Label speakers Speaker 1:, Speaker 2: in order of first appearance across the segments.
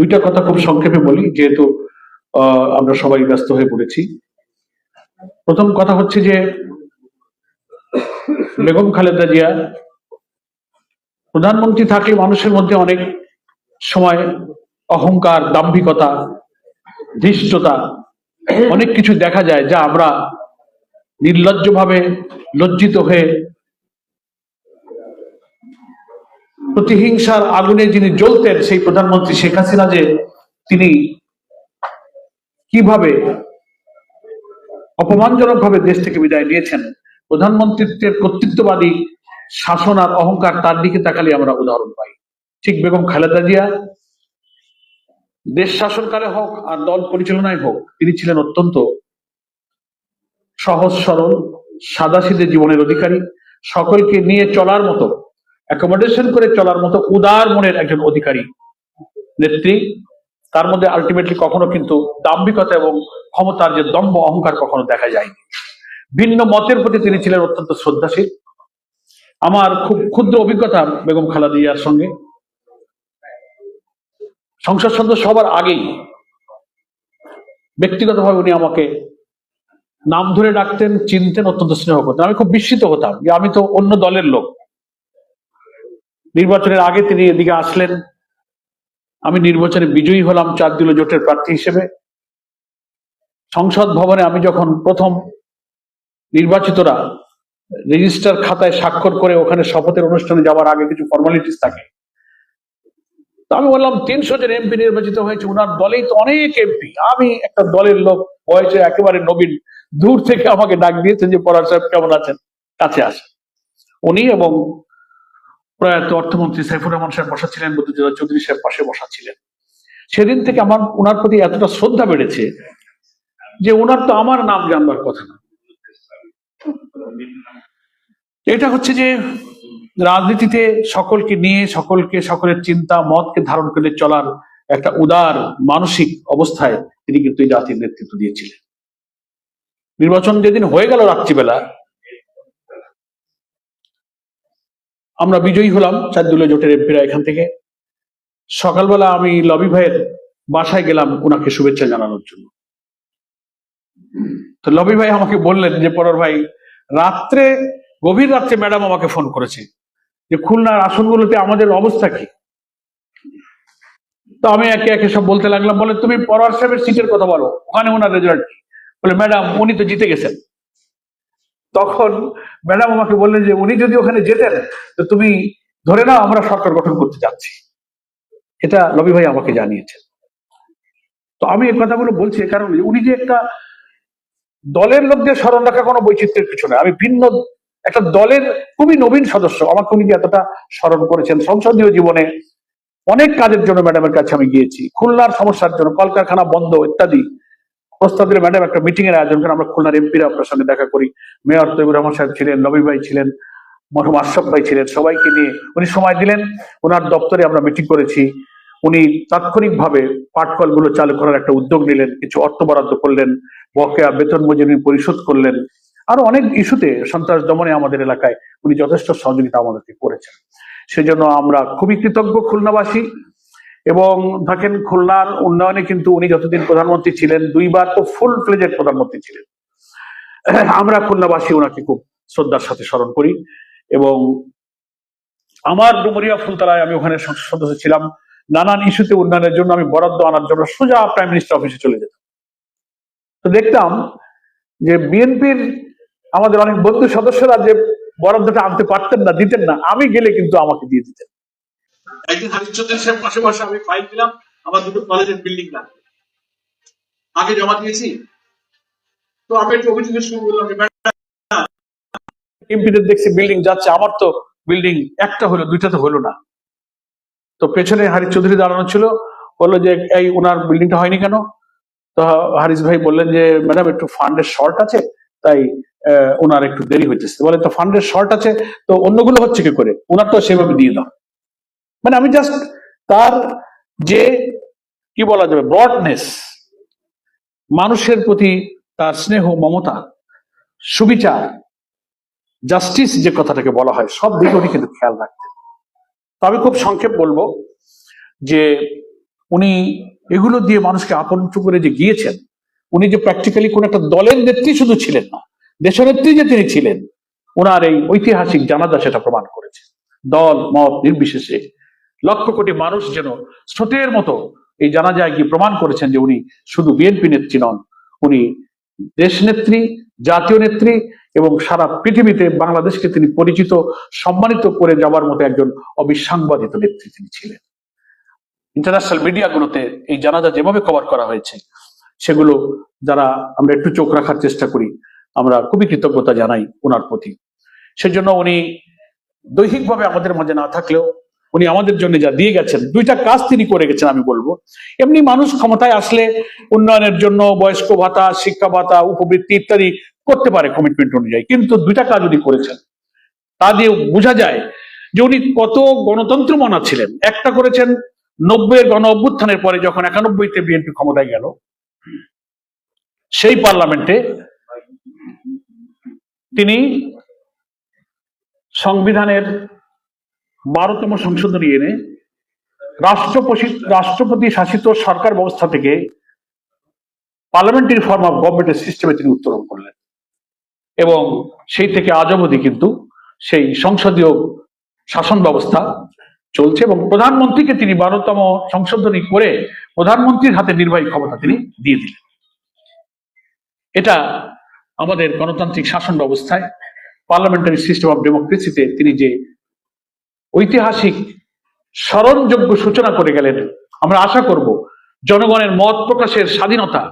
Speaker 1: দুইটা কথা খুব সংক্ষেপে বলি, যেহেতু আমরা সবাই ব্যস্ত হয়ে পড়েছি। প্রথম কথা হচ্ছে যে, বেগম খালেদা জিয়া প্রধানমন্ত্রী থাকলে মানুষের মধ্যে অনেক সময় অহংকার, দাম্ভিকতা, ধৃষ্টতা, অনেক কিছু দেখা যায়, যা আমরা নির্লজ্জভাবে লজ্জিত হয়ে প্রতিহিংসার আগুনে যিনি জ্বলতেন, সেই প্রধানমন্ত্রী শেখ হাসিনা যে তিনি কীভাবে অপমানজনক ভাবে দেশ থেকে বিদায় নিয়েছেন, প্রধানমন্ত্রীত্বের কর্তৃত্ববাদী শাসন আর অহংকার তার দিকে তাকালে আমরা উদাহরণ পাই। ঠিক বেগম খালেদা জিয়া দেশ শাসনকালে হোক আর দল পরিচালনায় হোক, তিনি ছিলেন অত্যন্ত সহজ সরল সাদাসিদে জীবনের অধিকারী, সকলকে নিয়ে চলার মতো অ্যাকোমোডেশন করে চলার মতো উদার মনের একজন অধিকারী, নেত্রী, তার মধ্যে আলটিমেটলি কখনো কিন্তু দাম্ভিকতা এবং ক্ষমতার যে দম্ভ অহংকার কখনো দেখা যায়নি। ভিন্ন মতের প্রতি তিনি ছিলেন অত্যন্ত শ্রদ্ধাশীল। আমার খুব ক্ষুদ্র অভিজ্ঞতা বেগম খালেদা জিয়ার সঙ্গে। সংসদ সদস্য হবার আগেই ব্যক্তিগতভাবে উনি আমাকে নাম ধরে ডাকতেন, চিনতেন, অত্যন্ত স্নেহ করতেন। আমি খুব বিস্মিত হতাম যে আমি তো অন্য দলের লোক। নির্বাচনের আগে তিনি এদিকে আসলেন। আমি নির্বাচনে বিজয়ী হলাম চার দিল জোটের প্রার্থী হিসেবে। সংসদ ভবনে আমি যখন প্রথম নির্বাচিতরা রেজিস্টার খাতায় স্বাক্ষর করে ওখানে শপথের অনুষ্ঠানে যাওয়ার আগে কিছু ফর্মালিটিস থাকে, তো আমি বললাম, তিনশো জন এমপি নির্বাচিত হয়েছে ওনার দলেই তো অনেক এমপি আমি একটা দলের লোক, বয়সে একেবারে নবীন, দূর থেকে আমাকে ডাক দিয়েছেন যে পরার সাহেব কেমন আছেন? কাছে আসেন। উনি এবং প্রয়াত অর্থমন্ত্রী সাইফুর রহমান সাহেব বসা ছিলেন বুদ্ধিজোড়া চৌধুরী সাহেব পাশে বসা ছিলেন। সেদিন থেকে আমার ওনার প্রতি এতটা শ্রদ্ধা বেড়েছে যে ওনার তো আমার নাম জানবার কথা না। এটা হচ্ছে যে রাজনীতিতে সকলকে নিয়ে, সকলকে, সকলের চিন্তা, মতকে ধারণ করে চলার একটা উদার মানসিক অবস্থায় তিনি কিন্তু এই জাতির নেতৃত্ব দিয়েছিলেন। নির্বাচন যেদিন হয়ে গেল রাত্রিবেলা আমরা বিজয়ী হলাম চারদুলে জোটের এমপিরা এখান থেকে। সকালবেলা আমি লবি ভাইয়ের বাসায় গেলাম ওনাকে শুভেচ্ছা জানানোর জন্য। তো লবি ভাই আমাকে বললেন যে, পরার ভাই, রাত্রে, গভীর রাত্রে ম্যাডাম আমাকে ফোন করেছে যে, খুলনার আসনগুলোতে আমাদের অবস্থা কি? তো আমি একে একে সব বলতে লাগলাম, বলে, তুমি পরার সাহেবের সিটের কথা বলো, ওখানে ওনার রেজাল্ট বলে, ম্যাডাম, উনি তো জিতে গেছেন। তখন ম্যাডাম আমাকে বললেন যে, উনি যদি ওখানে যেতেন, তো তুমি ধরে নাও আমরা সরকার গঠন করতে যাচ্ছি। এটা লবি ভাই আমাকে জানিয়েছেন। তো আমি এই কথাগুলো বলছি কারণ উনি যে একটা দলের লোকদের স্মরণ রাখা কোনো বৈচিত্র্যের কিছু পিছনে আমি ভিন্ন, একটা দলের খুবই নবীন সদস্য আমাকে উনি যে এতটা স্মরণ করেছেন, সংসদীয় জীবনে অনেক কাজের জন্য ম্যাডামের কাছে আমি গিয়েছি। খুলনার সমস্যার জন্য, কলকারখানা বন্ধ, ইত্যাদি। প্রস্তাব দিলে ম্যাডাম একটা মিটিং এর আয়োজন করেন আমরা খুলনার এমপিরা আপনার সঙ্গে দেখা করি। মেয়র তৈবুর রহমান সাহেব ছিলেন নবী ভাই ছিলেন, মরহুম আশরাফ ভাই ছিলেন, সবাইকে নিয়ে উনি সময় দিলেন। ওনার দপ্তরে আমরা মিটিং করেছি। উনি তাৎক্ষণিকভাবে পাটকলগুলো চালু করার একটা উদ্যোগ নিলেন, কিছু অর্থ বরাদ্দ করলেন, বকেয়া বেতন মজুরি পরিশোধ করলেন। আরও অনেক ইস্যুতে সন্ত্রাস দমনে আমাদের এলাকায় উনি যথেষ্ট সহযোগিতা আমাদেরকে করেছেন। সেজন্য আমরা খুবই কৃতজ্ঞ খুলনাবাসী। এবং দেখেন খুলনার উন্নয়নে কিন্তু উনি যতদিন প্রধানমন্ত্রী ছিলেন, দুইবার তো ফুল ফ্লেজের প্রধানমন্ত্রী ছিলেন। আমরা খুলনাবাসী ওনাকে খুব শ্রদ্ধার সাথে স্মরণ করি এবং আমার ডুমুরিয়া ফুলতলায় আমি ওখানে সদস্য ছিলাম। নানান ইস্যুতে উন্নয়নের জন্য আমি বরাদ্দ আনার জন্য সোজা প্রাইম মিনিস্টার অফিসে চলে যেতাম। তো দেখতাম যে বিএনপির আমাদের অনেক বন্ধু সদস্যরা যে বরাদ্দটা আনতে পারতেন না, দিতেন না, আমি গেলে কিন্তু আমাকে দিয়ে দিতেন। একদিন সাহেব পাশে আমি ফাইল দিলাম, আমার দুটো কলেজের বিল্ডিং লাগবে আগে জমা দিয়েছি। তো আমি একটু শুরু করলাম এমপিদের দেখছি বিল্ডিং যাচ্ছে, আমার তো বিল্ডিং একটা হলো, দুইটা তো হলো না। তো পেছনে হারিশ চৌধুরী দাঁড়ানো ছিল, বলল যে, এই ওনার বিল্ডিংটা হয়নি কেন? তো হারিস ভাই বললেন যে ম্যাডাম একটু ফান্ডের শর্ট আছে, তাই ওনার একটু দেরি হইতেছে। বলে, তো ফান্ডের শর্ট আছে, তো অন্যগুলো হচ্ছে কি করে? ওনার তো সেভাবে দিয়ে দাও। মানে আমি জাস্ট তার যে, কি বলা যাবে ব্রডনেস মানুষের প্রতি তার স্নেহ, মমতা, সুবিচার জাস্টিস যে কথাটাকে বলা হয়, সব দিকে উনি কিন্তু খেয়াল রাখতেন। তো আমি খুব সংক্ষেপ বলব যে, উনি এগুলো দিয়ে মানুষকে আপনচু করে যে গিয়েছেন, উনি যে প্র্যাকটিক্যালি কোন একটা দলের নেত্রী শুধু ছিলেন না, দেশনেত্রী যে তিনি ছিলেন ওনার এই ঐতিহাসিক জানাজা সেটা প্রমাণ করেছে। দল, মত নির্বিশেষে লক্ষ কোটি মানুষ যেন স্রোতের মতো এই জানাজায় গিয়ে প্রমাণ করেছেন যে উনি শুধু বিএনপি নেত্রী নন, উনি দেশ নেত্রী, জাতীয় নেত্রী এবং সারা পৃথিবীতে বাংলাদেশকে তিনি পরিচিত, সম্মানিত করে যাওয়ার মতো একজন অবিসাংবাদিত নেত্রী তিনি ছিলেন। ইন্টারন্যাশনাল মিডিয়াগুলোতে এই জানাজা যেভাবে কভার করা হয়েছে, সেগুলো যারা আমরা একটু চোখ রাখার চেষ্টা করি, আমরা খুবই কৃতজ্ঞতা জানাই ওনার প্রতি। সেজন্য উনি দৈহিকভাবে আমাদের মাঝে না থাকলেও উনি আমাদের জন্য যা দিয়ে গেছেন, দুইটা কাজ তিনি করে গেছেন আমি বলব। এমনি মানুষ ক্ষমতায় আসলে উন্নয়নের জন্য বয়স্ক ভাতা, শিক্ষা ভাতা, উপবৃত্তি ইত্যাদি করতে পারে কমিটমেন্ট অনুযায়ী। কিন্তু দুইটা কাজ উনি করেছেন। তা দিয়ে বোঝা যায় যে উনি কত গণতন্ত্র মানা ছিলেন। একটা করেছেন নব্বইয়ের গণ অভ্যুত্থানের পরে যখন একানব্বইতে বিএনপি ক্ষমতায় গেল, সেই পার্লামেন্টে তিনি সংবিধানের বারোতম সংশোধনী এনে রাষ্ট্রপতি রাষ্ট্রপতি শাসিত সরকার ব্যবস্থা থেকে পার্লামেন্টারি ফর্ম অফ গভর্নমেন্টের সিস্টেমে তিনি উত্তরণ করলেন। এবং সেই থেকে আজ অবধি কিন্তু সেই সংসদীয় শাসন ব্যবস্থা চলছে এবং প্রধানমন্ত্রীকে তিনি বারোতম সংশোধনী করে প্রধানমন্ত্রীর হাতে নির্বাহী ক্ষমতা তিনি দিয়ে দিলেন। এটা আমাদের গণতান্ত্রিক শাসন ব্যবস্থায়, পার্লামেন্টারি সিস্টেম অফ ডেমোক্রেসিতে তিনি যে ঐতিহাসিক স্মরণযোগ্য সূচনা করে গেলেন। আমরা আশা করব জনগণের মত প্রকাশের স্বাধীনতা,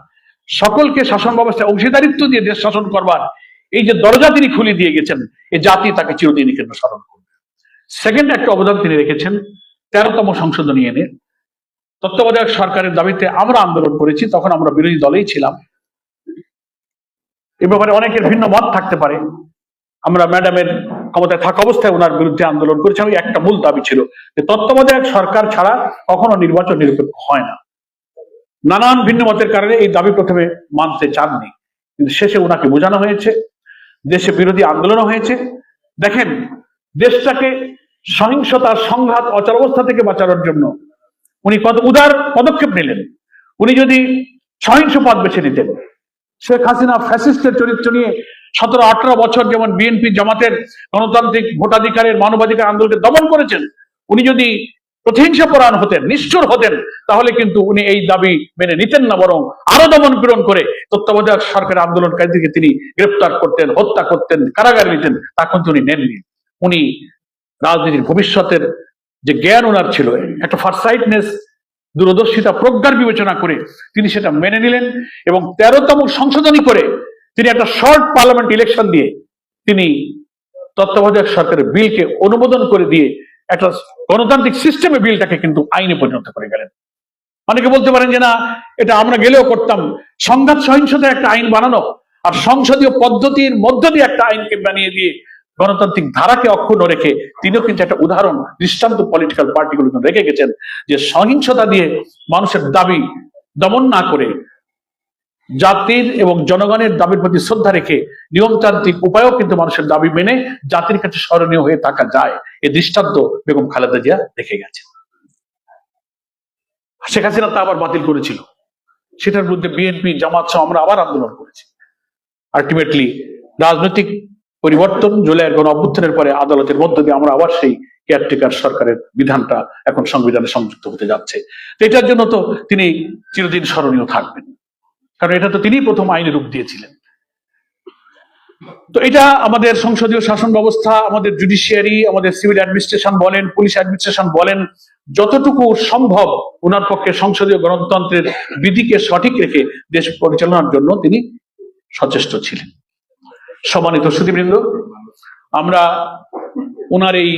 Speaker 1: সকলকে শাসন ব্যবস্থায় অংশীদারিত্ব দিয়ে দেশ শাসন করবার এই যে দরজা তিনি খুলে দিয়ে গেছেন এই জাতি তাকে চিরদিনই কিন্তু স্মরণ করবে। সেকেন্ড একটা অবদান তিনি রেখেছেন, তেরোতম সংশোধনী এনে। তত্ত্বাবধায়ক সরকারের দাবিতে আমরা আন্দোলন করেছি, তখন আমরা বিরোধী দলেই ছিলাম। এ ব্যাপারে অনেকের ভিন্ন মত থাকতে পারে। আমরা ম্যাডামের ক্ষমতায় থাকা অবস্থায় ওনার বিরুদ্ধে আন্দোলন করেছিলাম এই একটা মূল দাবি ছিল যে তত্ত্বাবধায়ক সরকার ছাড়া কখনো নির্বাচন নিরপেক্ষ হয় না। নানান ভিন্ন মতের কারণে এই দাবি প্রথমে মানতে চাননি। কিন্তু শেষে ওনাকে বোঝানো হয়েছে, দেশে বিরোধী আন্দোলন হয়েছে। দেখেন, দেশটাকে সহিংসতার সংঘাত অচলাবস্থা থেকে বাঁচানোর জন্য উনি কত উদার পদক্ষেপ নিলেন। উনি যদি সহিংস পথ বেছে নিতেন, শেখ হাসিনা ফ্যাসিস্টের চরিত্র নিয়ে সতেরো, আঠারো বছর যেমন বিএনপি জামাতের গণতান্ত্রিক ভোটাধিকারের মানবাধিকার আন্দোলনকে দমন করেছেন, উনি যদি প্রতিহিংসা পরায়ণ হতেন, নিষ্ঠুর হতেন, তাহলে কিন্তু উনি এই দাবি মেনে নিতেন না, বরং আরও দমন পীড়ন করে তত্ত্বাবধায়ক সরকারের আন্দোলনকারীদেরকে তিনি গ্রেপ্তার করতেন, হত্যা করতেন, কারাগারে নিতেন, তা কিন্তু উনি নেননি। উনি রাজনীতির ভবিষ্যতের যে জ্ঞান ওনার ছিল, একটা ফারসাইটনেস দূরদর্শিতা প্রজ্ঞার বিবেচনা করে তিনি সেটা মেনে নিলেন এবং তেরোতম সংশোধনী করে তিনি একটা শর্ট পার্লামেন্ট ইলেকশন দিয়ে তিনি তত্ত্বাবধায়ক সরকারের বিলকে অনুমোদন করে দিয়ে একটা গণতান্ত্রিক সিস্টেমে বিলটাকে কিন্তু আইনে পরিণত করে গেলেন। অনেকে বলতে পারেন যে না, এটা আমরা গেলেও করতাম। সংঘাত সহিংসতার একটা আইন বানানো আর সংসদীয় পদ্ধতির মধ্য দিয়ে একটা আইনকে বানিয়ে দিয়ে গণতান্ত্রিক ধারাকে অক্ষুণ্ণ রেখে তিনিও কিন্তু একটা উদাহরণ, দৃষ্টান্ত পলিটিক্যাল পার্টিগুলো রেখে গেছেন যে সহিংসতা দিয়ে মানুষের দাবি দমন না করে জাতির এবং জনগণের দাবির প্রতি শ্রদ্ধা রেখে নিয়মতান্ত্রিক উপায়ও কিন্তু মানুষের দাবি মেনে জাতির কাছে স্মরণীয় হয়ে থাকা যায়। এই দৃষ্টান্ত বেগম খালেদা জিয়া রেখে গেছে শেখ হাসিনা তা আবার বাতিল করেছিল। সেটার বিরুদ্ধে বিএনপি জামাত সহ আমরা আবার আন্দোলন করেছি। আলটিমেটলি রাজনৈতিক পরিবর্তন জুলাইয়ের গণ অভ্যুত্থানের পরে আদালতের মধ্য দিয়ে আমরা আবার সেই কেয়ারটেকার সরকারের বিধানটা এখন সংবিধানে সংযুক্ত হতে যাচ্ছে। এটার জন্য তো তিনি চিরদিন স্মরণীয় থাকবেন। কারণ এটা তো তিনিই প্রথম আইনে রূপ দিয়েছিলেন। তো এটা আমাদের সংসদীয় শাসন ব্যবস্থা, আমাদের জুডিশিয়ারি আমাদের সিভিল অ্যাডমিনিস্ট্রেশন বলেন পুলিশ অ্যাডমিনিস্ট্রেশন বলেন, যতটুকু সম্ভব ওনার পক্ষে সংসদীয় গণতন্ত্রের বিধিকে সঠিক রেখে দেশ পরিচালনার জন্য তিনি সচেষ্ট ছিলেন। সম্মানিত সুদীবৃন্দ আমরা ওনার এই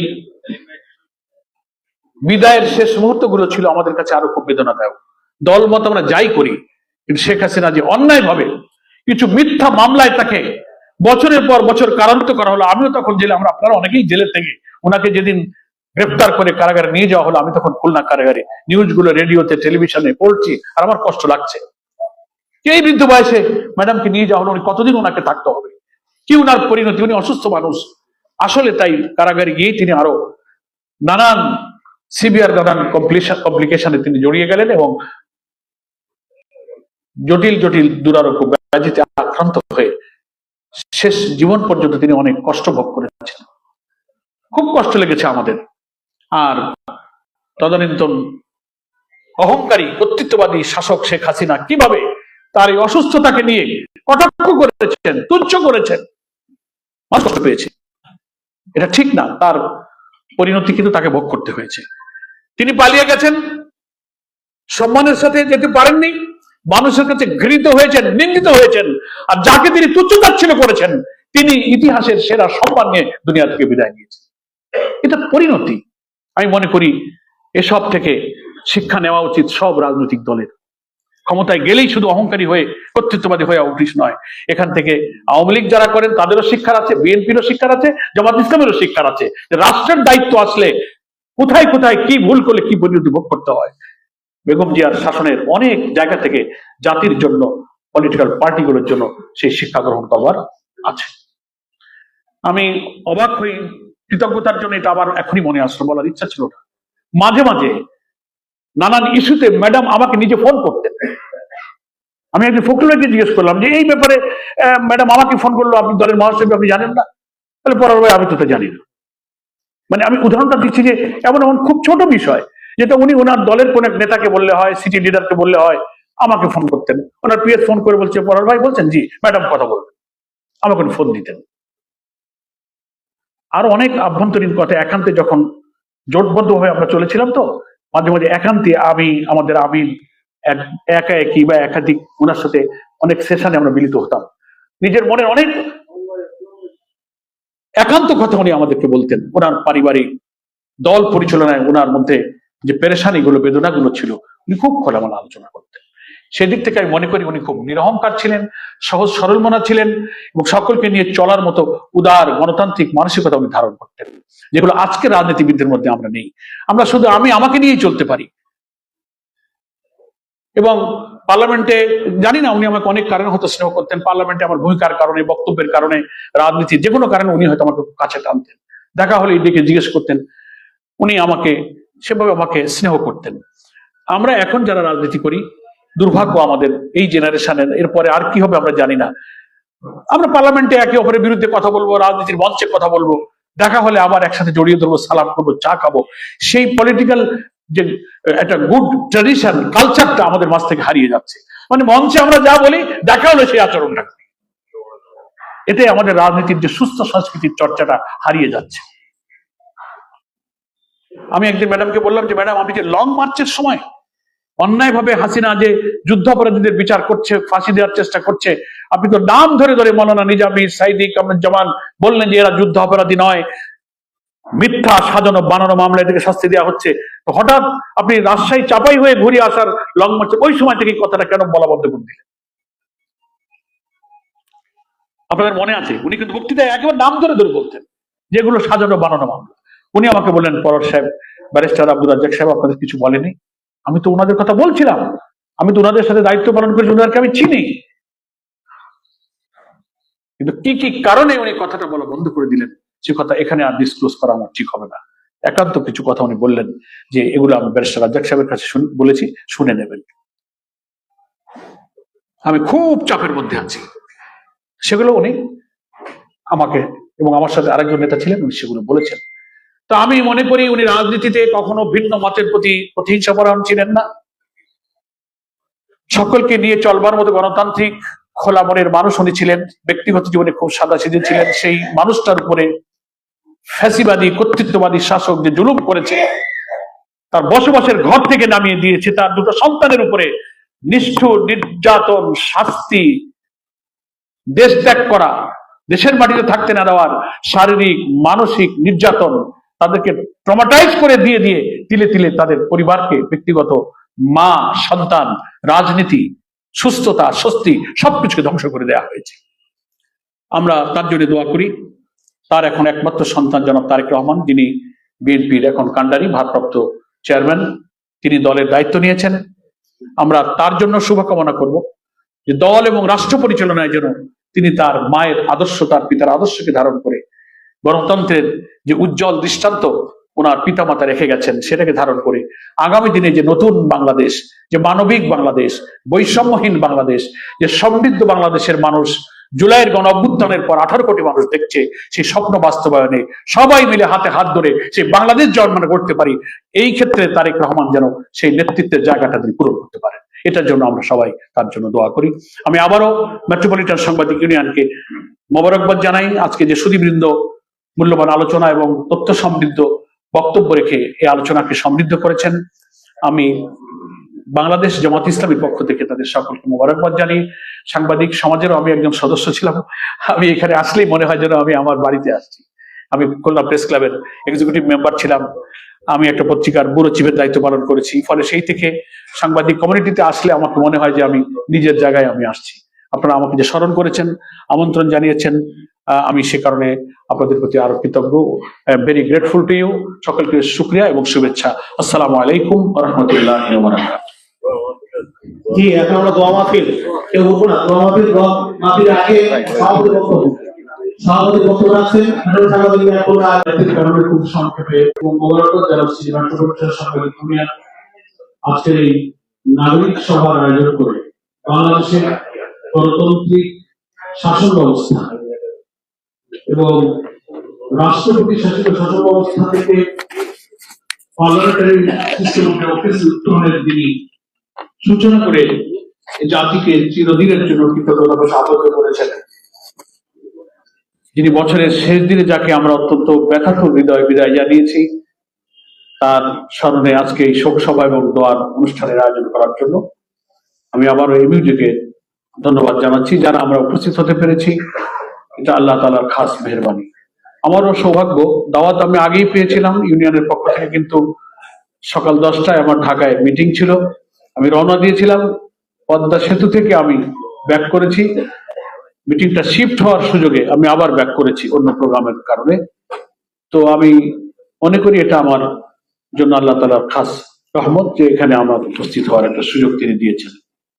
Speaker 1: বিদায়ের শেষ মুহূর্তগুলো ছিল আমাদের কাছে আরও খুব বেদনাদায়ক। দল মত আমরা যাই করি কিন্তু শেখ হাসিনা যে অন্যায় ভাবে কিছু মিথ্যা মামলায় তাকে বছরের পর বছর কারান্বিত করা হলো, আমিও তখন জেলে, আমরা আপনারা অনেকেই জেলের থেকে ওনাকে যেদিন গ্রেফতার করে কারাগারে নিয়ে যাওয়া হলো, আমি তখন খুলনা কারাগারে নিউজগুলো রেডিওতে, টেলিভিশনে পড়ছি, আর আমার কষ্ট লাগছে। এই বৃদ্ধ বয়সে ম্যাডামকে নিয়ে যাওয়া হলো, উনি কতদিন ওনাকে থাকতে হবে? কি উনার পরিণতি? উনি অসুস্থ মানুষ। আসলে তাই কারাগারে গিয়ে তিনি আরও নানান সিভিয়ার নানান কমপ্লিশন কমপ্লিকেশনে তিনি জড়িয়ে গেলেন এবং জটিল জটিল দুরারোগ্য ব্যাধিতে আক্রান্ত হয়ে শেষ জীবন পর্যন্ত তিনি অনেক কষ্ট ভোগ করেছেন। খুব কষ্ট লেগেছে আমাদের। আর তদানীন্তন অহংকারী, কর্তৃত্ববাদী শাসক শেখ হাসিনা কীভাবে তার এই অসুস্থতাকে নিয়ে কটাক্ষ করেছেন, তুচ্ছ করেছেন মানুষ কষ্ট পেয়েছে। এটা ঠিক না, তার পরিণতি কিন্তু তাকে ভোগ করতে হয়েছে। তিনি পালিয়ে গেছেন, সম্মানের সাথে যেতে পারেননি মানুষের কাছে ঘৃণিত হয়েছেন, নিন্দিত হয়েছেন, আর যাকে তিনি তুচ্ছতাচ্ছিন্ন করেছেন, তিনি ইতিহাসের সেরা সম্মান নিয়ে দুনিয়া থেকে বিদায় নিয়েছেন। এটা পরিণতি। আমি মনে করি, এসব থেকে শিক্ষা নেওয়া উচিত সব রাজনৈতিক দলের। ক্ষমতায় গেলেই শুধু অহংকারী হয়ে, কর্তৃত্ববাদী হয়ে অগ্রিস নয়। এখান থেকে আওয়ামী লীগ যারা করেন, তাদেরও শিক্ষার আছে, বিএনপিরও শিক্ষার আছে, জামাত ইসলামেরও শিক্ষার আছে। রাষ্ট্রের দায়িত্ব আসলে কোথায় কোথায় কি ভুল করলে কি পরিণতি ভোগ করতে হয় বেগম জিয়ার শাসনের অনেক জায়গা থেকে জাতির জন্য পলিটিক্যাল পার্টিগুলোর জন্য সেই শিক্ষা গ্রহণ করবার আছে। আমি অবাক হই, কৃতজ্ঞতার জন্য এটা আবার এখনই মনে আসলো, বলার ইচ্ছা ছিল না। মাঝে মাঝে নানান ইস্যুতে ম্যাডাম আমাকে নিজে ফোন করতেন। আমি একদিন ফখরুলকে জিজ্ঞেস করলাম যে, এই ব্যাপারে ম্যাডাম আমাকে ফোন করল, আপনি দলের মহাসচিব, আপনি জানেন না? তাহলে ভাই আমি তো তা জানি না। মানে আমি উদাহরণটা দিচ্ছি যে, এমন এমন খুব ছোট বিষয় যেটা উনি ওনার দলের কোন এক নেতাকে বললে হয় সিটি লিডারকে বললে হয়, আমাকে ফোন করতেন। ওনার পিএস ফোন করে বলছে পরার ভাই বলছেন, জি ম্যাডাম কথা বলবেন। আমাকে ফোন দিতেন। আরও অনেক আভ্যন্তরীণ কথা একান্তে যখন জোটবদ্ধ হয়ে আমরা চলেছিলাম তো, মাঝে মাঝে একান্তে আমি, আমাদের আমিন একা একই বা একাধিক ওনার সাথে অনেক সেশনে আমরা মিলিত হতাম। নিজের মনের অনেক একান্ত কথা উনি আমাদেরকে বলতেন। ওনার পারিবারিক দল পরিচালনায় ওনার মধ্যে যে পেরেশানিগুলো, বেদনাগুলো ছিল, উনি খুব খোলামেলা আলোচনা করতেন। সেদিক থেকে আমি মনে করি উনি খুব নিরহংকার ছিলেন, সহজ সরল মনা ছিলেন এবং সকলকে নিয়ে চলার মতো উদার, গণতান্ত্রিক মানসিকতা উনি ধারণ করতেন, যেগুলো আজকে রাজনীতিবিদদের মধ্যে আমরা নেই। আমরা শুধু আমি আমাকে নিয়েই চলতে পারি। এবং পার্লামেন্টে, জানি না উনি আমাকে অনেক কারণে হয়তো স্নেহ করতেন, পার্লামেন্টে আমার ভূমিকার কারণে, বক্তব্যের কারণে রাজনীতির যে কোনো কারণে উনি হয়তো আমাকে কাছে টানতেন। দেখা হলে ডেকে জিজ্ঞেস করতেন, উনি আমাকে সেভাবে আমাকে স্নেহ করতেন। আমরা এখন যারা রাজনীতি করি, দুর্ভাগ্য আমাদের এই জেনারেশনের, এরপরে আর কি হবে আমরা জানি না। আমরা পার্লামেন্টে একে অপরের বিরুদ্ধে কথা বলব, রাজনীতির মঞ্চে কথা বলব, দেখা হলে আবার একসাথে জড়িয়ে ধরবো, সালাম করব, চা খাব। সেই পলিটিক্যাল যে একটা গুড ট্রেডিশন কালচারটা আমাদের মাঝ থেকে হারিয়ে যাচ্ছে। মানে মঞ্চে আমরা যা বলি, দেখা হলে সেই আচরণটা। এতে আমাদের রাজনীতির যে সুস্থ সংস্কৃতির চর্চাটা হারিয়ে যাচ্ছে। আমি একদিন ম্যাডামকে বললাম যে, ম্যাডাম আমি যে লং মার্চের সময় অন্যায়ভাবে হাসিনা যে যুদ্ধাপরাধীদের বিচার করছে, ফাঁসি দেওয়ার চেষ্টা করছে, আপনি তো নাম ধরে ধরে মৌলানা নিজামী সাইদি কামরুজ্জামান বললেন যে, এরা যুদ্ধ অপরাধী নয়। মিথ্যা সাজানো বানানো মামলায় থেকে শাস্তি দেওয়া হচ্ছে। তো হঠাৎ আপনি রাজশাহী চাপাই হয়ে ঘুরে আসার লং মার্চে, ওই সময় থেকে কথাটা কেন বলা বন্ধ করে দিলেন? আপনাদের মনে আছে? উনি কিন্তু বক্তৃতায় একেবারে নাম ধরে ধরে বলতেন যেগুলো সাজানো বানানো মামলা। উনি আমাকে বললেন পরর সাহেব, ব্যারিস্টার আব্দুল রাজ্জাক সাহেব আপনাদের কিছু বলেনি। আমি তো ওনাদের কথা বলছিলাম। আমি তো ওনাদের সাথে দায়িত্ব পালন করেছি ওনাদেরকে আমি চিনি। কিন্তু কি কি কারণে উনি কথাটা বলা বন্ধ করে দিলেন? সে কথা এখানে আর ডিসক্লোজ করা আমার ঠিক হবে না। একান্ত কিছু কথা উনি বললেন যে, এগুলো আমি ব্যারিস্টার রাজ্জাক সাহেবের কাছে বলেছি, শুনে নেবেন। আমি খুব চাপের মধ্যে আছি। সেগুলো উনি আমাকে এবং আমার সাথে আরেকজন নেতা ছিলেন, উনি সেগুলো বলেছেন। তো আমি মনে করি উনি রাজনীতিতে কখনো ভিন্ন মতের প্রতি প্রতিহিংসা পরায়ণ ছিলেন না। সকলকে নিয়ে চলবার মতো গণতান্ত্রিক খোলা মনের মানুষ উনি ছিলেন, ব্যক্তিগত জীবনে খুব সাদা সিধে ছিলেন। সেই মানুষটার উপরে ফ্যাসিবাদী, কর্তৃত্ববাদী শাসক যে জুলুম করেছে, তার বসবাসের ঘর থেকে নামিয়ে দিয়েছে, তার দুটো সন্তানের উপরে নিষ্ঠুর, নির্যাতন, শাস্তি, দেশ ত্যাগ করা, দেশের মাটিতে থাকতে না দেওয়ার শারীরিক, মানসিক নির্যাতন তাদেরকে ট্রমাটাইজ করে দিয়ে দিয়ে তিলে তিলে তাদের পরিবারকে ব্যক্তিগত মা, সন্তান, রাজনীতি, সুস্থতা, স্বস্তি সবকিছুকে ধ্বংস করে দেওয়া হয়েছে। আমরা তার জন্য দোয়া করি। তার এখন একমাত্র সন্তান জনাব তারেক রহমান, যিনি বিএনপির এখন কান্ডারি ভারপ্রাপ্ত চেয়ারম্যান। তিনি দলের দায়িত্ব নিয়েছেন। আমরা তার জন্য শুভকামনা করব যে দল এবং রাষ্ট্র পরিচালনায় যেন তিনি তার মায়ের আদর্শ, তার পিতার আদর্শকে ধারণ করে গণতন্ত্রের যে উজ্জ্বল দৃষ্টান্ত ওনার পিতামাতা রেখে গেছেন, সেটাকে ধারণ করে আগামী দিনে যে নতুন বাংলাদেশ, যে মানবিক বাংলাদেশ, বৈষম্যহীন বাংলাদেশ, যে সমৃদ্ধ বাংলাদেশের মানুষ জুলাইয়ের গণ অভ্যুত্থানের পর আঠারো কোটি মানুষ দেখছে, সেই স্বপ্ন বাস্তবায়নে সবাই মিলে হাতে হাত ধরে সেই বাংলাদেশ জন্মানো করতে পারি, এই ক্ষেত্রে তারেক রহমান যেন সেই নেতৃত্বের জায়গাটা তিনি পূরণ করতে পারেন। এটার জন্য আমরা সবাই তার জন্য দোয়া করি। আমি আবারও মেট্রোপলিটন সাংবাদিক ইউনিয়নকে মোবারকবাদ জানাই। আজকে যে সুদীবৃন্দ মূল্যবান আলোচনা এবং তথ্য সমৃদ্ধ বক্তব্য রেখে এই আলোচনাকে সমৃদ্ধ করেছেন। আমি বাংলাদেশ জামাত ইসলামীর পক্ষ থেকে তাদের সকলকে মোবারকবাদ জানিয়ে, সাংবাদিক সমাজেরও আমি একজন সদস্য ছিলাম। আমি এখানে আসলেই মনে হয় যেন আমি আমার বাড়িতে আসছি। আমি খুলনা প্রেস ক্লাবের এক্সিকিউটিভ মেম্বার ছিলাম। আমি একটা পত্রিকার ব্যুরো চিফের দায়িত্ব পালন করেছি। ফলে সেই থেকে সাংবাদিক কমিউনিটিতে আসলে আমাকে মনে হয় যে আমি নিজের জায়গায় আমি আসছি। আপনারা আমাকে যে স্মরণ করেছেন, আমন্ত্রণ জানিয়েছেন আমি সে কারণে আপনাদের প্রতি আরও কৃতজ্ঞ ভেরি গ্রেটফুল টু ইউ সকলকে শুক্রিয়া এবং শুভেচ্ছা। আসসালামু আলাইকুম রহমতুল্লাহ
Speaker 2: জি, এখন আমরা দোয়া মাহফিল। কেউ বলব না, দোয়া মাহফিল মাহফিল আগে সভাপতি বক্তব্য সভাপতি বক্তব্য এখন কারণে খুব সংক্ষেপে এবং মোবারক ইউনিয়ন আজকের এই নাগরিক সভার আয়োজন করে বাংলাদেশের গণতান্ত্রিক শাসন ব্যবস্থা। এবং রাষ্ট্রপতি শাসিত শাসন ব্যবস্থা থেকে সূচনা করে জাতিকে চিরদিনের জন্য কৃতজ্ঞতা আবদ্ধ করেছেন
Speaker 1: যিনি বছরের শেষ দিনে যাকে আমরা অত্যন্ত ব্যথাতুর হৃদয় বিদায় জানিয়েছি, তার স্মরণে আজকে এই শোক সভা এবং দোয়ার অনুষ্ঠানের আয়োজন করার জন্য আমি আবারও এই মিউজিকে ধন্যবাদ জানাচ্ছি। যারা আমরা উপস্থিত হতে পেরেছি, এটা আল্লাহ তালার খাস মেহরবানি। আমারও সৌভাগ্য, দাওয়াত আমি আগেই পেয়েছিলাম ইউনিয়নের পক্ষ থেকে, কিন্তু সকাল দশটায় আমার ঢাকায় মিটিং ছিল। আমি রওনা দিয়েছিলাম, পদ্মা সেতু থেকে আমি ব্যাক করেছি। মিটিংটা শিফট হওয়ার সুযোগে আমি আবার ব্যাক করেছি অন্য প্রোগ্রামের কারণে। তো আমি মনে করি এটা আমার জন্য আল্লাহ তালার খাস রহমত যে এখানে আমার উপস্থিত হওয়ার একটা সুযোগ তিনি দিয়েছেন।